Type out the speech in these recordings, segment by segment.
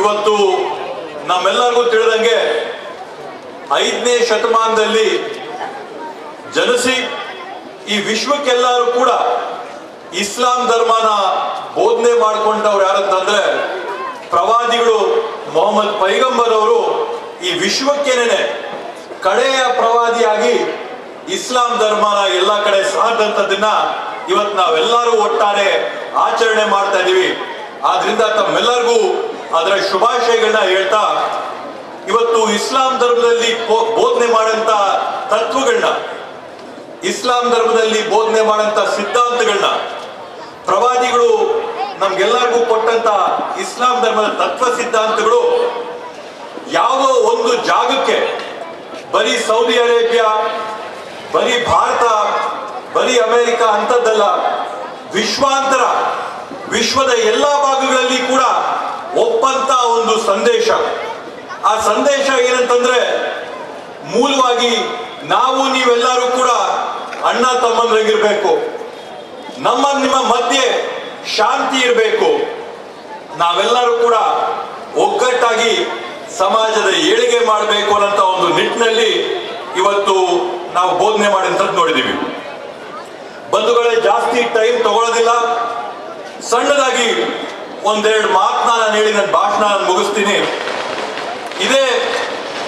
ಇವತ್ತು ನಮ್ಮೆಲ್ಲರಿಗೂ ತಿಳಿದಂಗೆ ಐದನೇ ಶತಮಾನದಲ್ಲಿ ಜನಿಸಿ ಈ ವಿಶ್ವಕ್ಕೆಲ್ಲರೂ ಕೂಡ ಇಸ್ಲಾಂ ಧರ್ಮನ ಬೋಧನೆ ಮಾಡಿಕೊಂಡವ್ರು ಯಾರಂತಂದ್ರೆ ಪ್ರವಾದಿಗಳು ಮೊಹಮ್ಮದ್ ಪೈಗಂಬರ್ ಅವರು. ಈ ವಿಶ್ವಕ್ಕೇನೆ ಕಡೆಯ ಪ್ರವಾದಿಯಾಗಿ ಇಸ್ಲಾಂ ಧರ್ಮನ ಎಲ್ಲ ಕಡೆ ಸಾದಂತದನ್ನ ಇವತ್ತು ನಾವೆಲ್ಲರೂ ಒಟ್ಟಾರೆ ಆಚರಣೆ ಮಾಡ್ತಾ ಇದೀವಿ. ಆದ್ರಿಂದ ತಮ್ಮೆಲ್ಲರಿಗೂ ಅದರ ಶುಭಾಶಯಗಳನ್ನ ಹೇಳ್ತಾ, ಇವತ್ತು ಇಸ್ಲಾಂ ಧರ್ಮದಲ್ಲಿ ಬೋಧನೆ ಮಾಡಂತ ತತ್ವಗಳನ್ನ ಇಸ್ಲಾಂ ಧರ್ಮದಲ್ಲಿ ಬೋಧನೆ ಮಾಡಂತ ಸಿದ್ಧಾಂತಗಳನ್ನ ಪ್ರವಾದಿಗಳು ನಮ್ಗೆಲ್ಲರಿಗೂ ಕೊಟ್ಟಂತ ಇಸ್ಲಾಂ ಧರ್ಮದ ತತ್ವ ಸಿದ್ಧಾಂತಗಳು ಯಾವ ಒಂದು ಜಾಗಕ್ಕೆ, ಬರೀ ಸೌದಿ ಅರೇಬಿಯಾ, ಬರೀ ಭಾರತ, ಬರೀ ಅಮೆರಿಕ ಅಂತದ್ದಲ್ಲ ವಿಶ್ವಾಂತರ, ವಿಶ್ವದ ಎಲ್ಲಾ ಭಾಗಗಳಲ್ಲಿ ಕೂಡ ಒಪ್ಪಂತ ಒಂದು ಸಂದೇಶ. ಆ ಸಂದೇಶ ಏನಂತಂದ್ರೆ, ಮೂಲವಾಗಿ ನಾವು ನೀವೆಲ್ಲರೂ ಕೂಡ ಅಣ್ಣ ತಮ್ಮಂದ್ರಾಗಿರ್ಬೇಕು. ನಮ್ಮ, ನಿಮ್ಮ ಮಧ್ಯೆ ಶಾಂತಿ ಇರಬೇಕು. ನಾವೆಲ್ಲರೂ ಕೂಡ ಒಗ್ಗಟ್ಟಾಗಿ ಸಮಾಜದ ಏಳಿಗೆ ಮಾಡಬೇಕು ಅನ್ನೋ ಒಂದು ನಿಟ್ಟಿನಲ್ಲಿ ಇವತ್ತು ನಾವು ಬೋಧನೆ ಮಾಡಿದಂಥದ್ದು ನೋಡಿದೀವಿ ಬಂಧುಗಳೇ, ಜಾಸ್ತಿ ಟೈಮ್ ತಗೊಳ್ಳೋದಿಲ್ಲ. ಸಣ್ಣದಾಗಿ ಒಂದೆರಡು ಮಾತು ನಾನು ಹೇಳಿ ನನ್ನ ಭಾಷಣ ನಾನು ಮುಗಿಸ್ತೀನಿ. ಇದೇ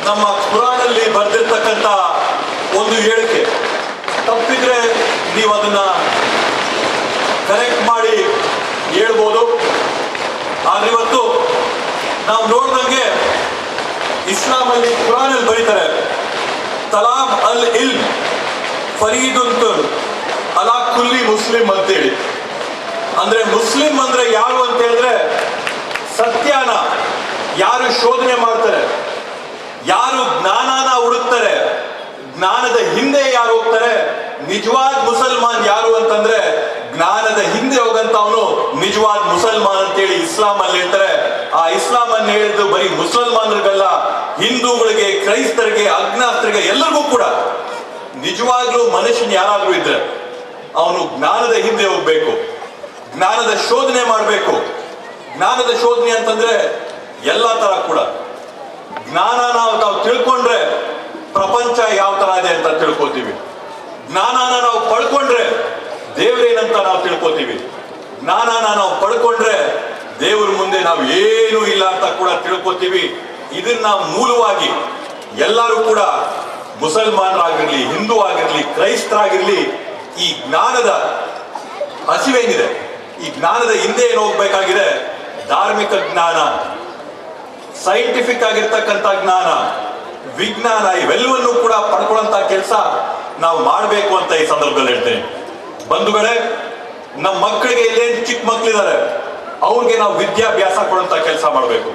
ನಮ್ಮ ಕುರಾನಲ್ಲಿ ಬರೆದಿರ್ತಕ್ಕಂಥ ಒಂದು ಹೇಳಿಕೆ. ತಪ್ಪಿದ್ರೆ ನೀವು ಅದನ್ನ ಕರೆಕ್ಟ್ ಮಾಡಿ ಹೇಳ್ಬೋದು. ಆದ್ರೆ ಇವತ್ತು ನಾವು ನೋಡ್ದಂಗೆ ಇಸ್ಲಾಮಲ್ಲಿ ಕುರಾನಲ್ಲಿ ಬರೀತಾರೆ, ತಲಾಬ್ ಅಲ್ ಇಲ್ ಫರೀದುನ್ ಅಲಾ ಕುಲ್ಲಿ ಮುಸ್ಲಿಂ ಅಂತೇಳಿ. ಅಂದ್ರೆ ಮುಸ್ಲಿಂ ಅಂದ್ರೆ ಯಾರು ಅಂತ ಹೇಳಿದ್ರೆ ಸತ್ಯನ. ಯಾರು ಶೋಧನೆ ಮಾಡ್ತಾರೆ? ಯಾರು ಜ್ಞಾನನ ಹುಡುಕ್ತಾರೆ? ಜ್ಞಾನದ ಹಿಂದೆ ಯಾರು ಹೋಗ್ತಾರೆ? ನಿಜವಾದ ಮುಸಲ್ಮಾನ್ ಯಾರು ಅಂತಂದ್ರೆ ಜ್ಞಾನದ ಹಿಂದೆ ಹೋಗಂತ ಅವನು ನಿಜವಾದ ಮುಸಲ್ಮಾನ್ ಅಂತೇಳಿ ಇಸ್ಲಾಂ ಅಲ್ಲಿ ಹೇಳ್ತಾರೆ. ಆ ಇಸ್ಲಾಂ ಅನ್ನು ಹೇಳಿದ್ದು ಬರೀ ಮುಸಲ್ಮಾನರಿಗಲ್ಲ, ಹಿಂದೂಗಳಿಗೆ, ಕ್ರೈಸ್ತರಿಗೆ ಅಜ್ಞಾಸ್ತರಿಗೆ ಎಲ್ಲರಿಗೂ ಕೂಡ. ನಿಜವಾಗ್ಲೂ ಮನುಷ್ಯನ್ ಯಾರಾದ್ರೂ ಇದ್ರೆ ಅವನು ಜ್ಞಾನದ ಹಿಂದೆ ಹೋಗ್ಬೇಕು. ಜ್ಞಾನದ ಶೋಧನೆ ಮಾಡಬೇಕು. ಜ್ಞಾನದ ಶೋಧನೆ ಅಂತಂದ್ರೆ ಎಲ್ಲ ತರ ಕೂಡ. ಜ್ಞಾನ ನಾವು ತಾವು ತಿಳ್ಕೊಂಡ್ರೆ ಪ್ರಪಂಚ ಯಾವ ತರ ಇದೆ ಅಂತ ತಿಳ್ಕೊತೀವಿ ಜ್ಞಾನನ ನಾವು ಪಡ್ಕೊಂಡ್ರೆ ದೇವರೇನಂತ ನಾವು ತಿಳ್ಕೊತೀವಿ ಜ್ಞಾನನ ನಾವು ಪಡ್ಕೊಂಡ್ರೆ ದೇವ್ರ ಮುಂದೆ ನಾವು ಏನು ಇಲ್ಲ ಅಂತ ಕೂಡ ತಿಳ್ಕೊತೀವಿ ಇದನ್ನ ಮೂಲವಾಗಿ ಎಲ್ಲರೂ ಕೂಡ ಮುಸಲ್ಮಾನರಾಗಿರ್ಲಿ, ಹಿಂದೂ ಆಗಿರ್ಲಿ, ಕ್ರೈಸ್ತರಾಗಿರ್ಲಿ ಈ ಜ್ಞಾನದ ಹಸಿವೇನಿದೆ ಈ ಜ್ಞಾನದ ಹಿಂದೆ ಏನು ಹೋಗ್ಬೇಕಾಗಿದೆ? ಧಾರ್ಮಿಕ ಜ್ಞಾನ. ಸೈಂಟಿಫಿಕ್ ಆಗಿರ್ತಕ್ಕಂಥ ಜ್ಞಾನ. ವಿಜ್ಞಾನ ಇವೆಲ್ಲವನ್ನೂ ಕೂಡ ಪಡ್ಕೊಳ್ಳಂತ ಕೆಲಸ ನಾವು ಮಾಡಬೇಕು ಅಂತ ಈ ಸಂದರ್ಭದಲ್ಲಿ ಹೇಳ್ತೇನೆ. ಬಂಧುಗಳೇ, ನಮ್ಮ ಮಕ್ಕಳಿಗೆ ಇಲ್ಲೇನು ಚಿಕ್ಕ ಮಕ್ಕಳಿದ್ದಾರೆ ಅವ್ರಿಗೆ ನಾವು ವಿದ್ಯಾಭ್ಯಾಸ ಕೊಡುವಂತ ಕೆಲಸ ಮಾಡಬೇಕು.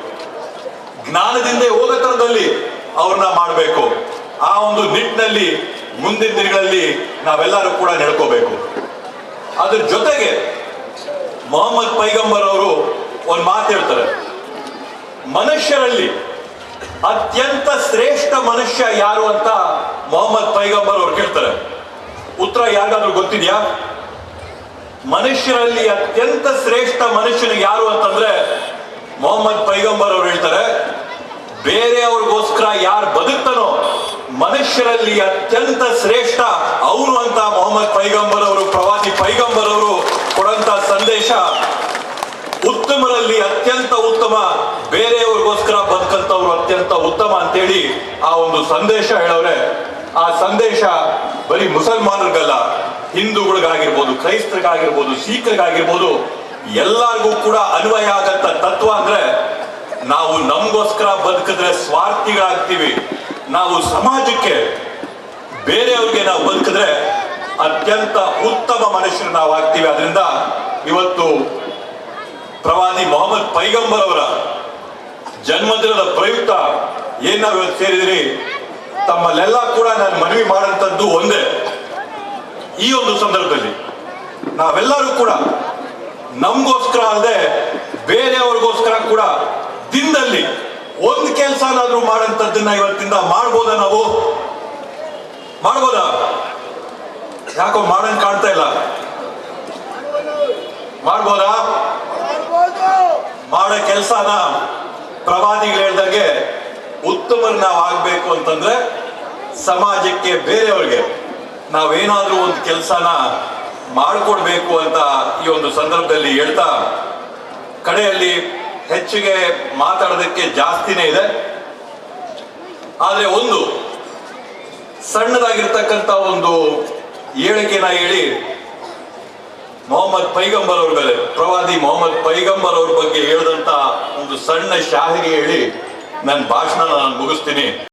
ಜ್ಞಾನದಿಂದ ಹೋಗತನದಲ್ಲಿ ಅವ್ರನ್ನ ಮಾಡಬೇಕು. ಆ ಒಂದು ನಿಟ್ಟಿನಲ್ಲಿ ಮುಂದಿನ ದಿನಗಳಲ್ಲಿ ನಾವೆಲ್ಲರೂ ಕೂಡ ನಡ್ಕೋಬೇಕು. ಅದ್ರ ಜೊತೆಗೆ ಮೊಹಮ್ಮದ್ ಪೈಗಂಬರ್ ಅವರು ಒಂದು ಮಾತು ಹೇಳ್ತಾರೆ. ಮನುಷ್ಯರಲ್ಲಿ ಅತ್ಯಂತ ಶ್ರೇಷ್ಠ ಮನುಷ್ಯ ಯಾರು ಅಂತ ಮೊಹಮ್ಮದ್ ಪೈಗಂಬರ್ ಅವರು ಕೇಳ್ತಾರೆ. ಉತ್ತರ ಯಾರಿಗಾದ್ರೂ ಗೊತ್ತಿದ್ಯಾ? ಮನುಷ್ಯರಲ್ಲಿ ಅತ್ಯಂತ ಶ್ರೇಷ್ಠ ಮನುಷ್ಯನ ಯಾರು ಅಂತಂದ್ರೆ ಮೊಹಮ್ಮದ್ ಪೈಗಂಬರ್ ಅವರು ಹೇಳ್ತಾರೆ. ಬೇರೆಯವ್ರಿಗೋಸ್ಕರ ಯಾರು ಬದುಕ್ತಾನೋ ಮನುಷ್ಯರಲ್ಲಿ ಅತ್ಯಂತ ಶ್ರೇಷ್ಠ ಅವನು ಅಂತ ಮೊಹಮ್ಮದ್ ಪೈಗಂಬರ್ ಅವರು, ಪ್ರವಾದಿ ಪೈಗಂಬರ್ ಅವರು ಸಂದೇಶ ಉತ್ತಮರಲ್ಲಿ ಅತ್ಯಂತ ಉತ್ತಮ, ಬೇರೆಯವ್ರಿಗೋಸ್ಕರ ಬದುಕಂತವ್ರು ಅತ್ಯಂತ ಉತ್ತಮ ಅಂತೇಳಿ ಆ ಒಂದು ಸಂದೇಶ ಹೇಳವ್ರೆ. ಆ ಸಂದೇಶ ಬರೀ ಮುಸಲ್ಮಾನರಿಗಲ್ಲ, ಹಿಂದೂಗಳಿಗಾಗಿರ್ಬೋದು, ಕ್ರೈಸ್ತರಿಗಾಗಿರ್ಬೋದು ಸಿಖ್ರಿಗಾಗಿರ್ಬೋದು ಎಲ್ಲರಿಗೂ ಕೂಡ ಅನ್ವಯ ಆಗಂತ ತತ್ವ ಅಂದ್ರೆ ನಾವು ನಮಗೋಸ್ಕರ ಬದುಕಿದ್ರೆ ಸ್ವಾರ್ಥಿಗಳಾಗ್ತೀವಿ. ನಾವು ಸಮಾಜಕ್ಕೆ ಬೇರೆಯವ್ರಿಗೆ ನಾವು ಬದುಕಿದ್ರೆ ಅತ್ಯಂತ ಉತ್ತಮ ಮನುಷ್ಯರು ನಾವು ಆಗ್ತೀವಿ ಅದರಿಂದ ಇವತ್ತು ಪ್ರವಾದಿ ಮೊಹಮ್ಮದ್ ಪೈಗಂಬರ್ ಅವರ ಜನ್ಮದಿನದ ಪ್ರಯುಕ್ತ ಏನ್ ನಾವು ಇವತ್ತು ಸೇರಿದಿರಿ, ತಮ್ಮಲ್ಲೆಲ್ಲ ಕೂಡ ನಾನು ಮನವಿ ಮಾಡಂತದ್ದು ಒಂದೇ. ಈ ಒಂದು ಸಂದರ್ಭದಲ್ಲಿ ನಾವೆಲ್ಲರೂ ಕೂಡ ನಮಗೋಸ್ಕರ ಅಲ್ಲದೆ ಬೇರೆಯವ್ರಿಗೋಸ್ಕರ ಕೂಡ ದಿನದಲ್ಲಿ ಒಂದು ಕೆಲಸನಾದ್ರೂ ಮಾಡಂತದ್ದನ್ನ ಇವತ್ತಿಂದ ಮಾಡ್ಬೋದಾ ನಾವು? ಮಾಡ್ಬೋದಾ? ಯಾಕೋ ಮಾಡಂಗ್ ಕಾಣ್ತಾ ಇಲ್ಲ. ಮಾಡ್ಬೋದಾ? ಮಾಡೋ ಕೆಲಸನ ಪ್ರವಾದಿಗಳು ಹೇಳ್ದಂಗೆ ಉತ್ತಮರು ನಾವು ಆಗ್ಬೇಕು ಅಂತಂದ್ರೆ ಸಮಾಜಕ್ಕೆ ಬೇರೆಯವ್ರಿಗೆ. ನಾವೇನಾದ್ರೂ ಒಂದು ಕೆಲಸನ ಮಾಡಿಕೊಡ್ಬೇಕು ಅಂತ ಈ ಒಂದು ಸಂದರ್ಭದಲ್ಲಿ ಹೇಳ್ತಾ ಕಡೆಯಲ್ಲಿ ಹೆಚ್ಚಿಗೆ ಮಾತಾಡೋದಕ್ಕೆ ಜಾಸ್ತಿನೇ ಇದೆ. ಆದ್ರೆ ಒಂದು ಸಣ್ಣದಾಗಿರ್ತಕ್ಕಂಥ ಒಂದು ಹೇಳಿಕೆನ ಹೇಳಿ ಮೊಹಮ್ಮದ್ ಪೈಗಂಬರ್ ಅವ್ರ ಪ್ರವಾದಿ ಮೊಹಮ್ಮದ್ ಪೈಗಂಬರ್ ಅವ್ರ ಬಗ್ಗೆ ಹೇಳಿದಂತ ಒಂದು ಸಣ್ಣ ಶಾಹಿರಿ ಹೇಳಿ ನನ್ನ ಭಾಷಣ ನಾನು ಮುಗಿಸ್ತೀನಿ.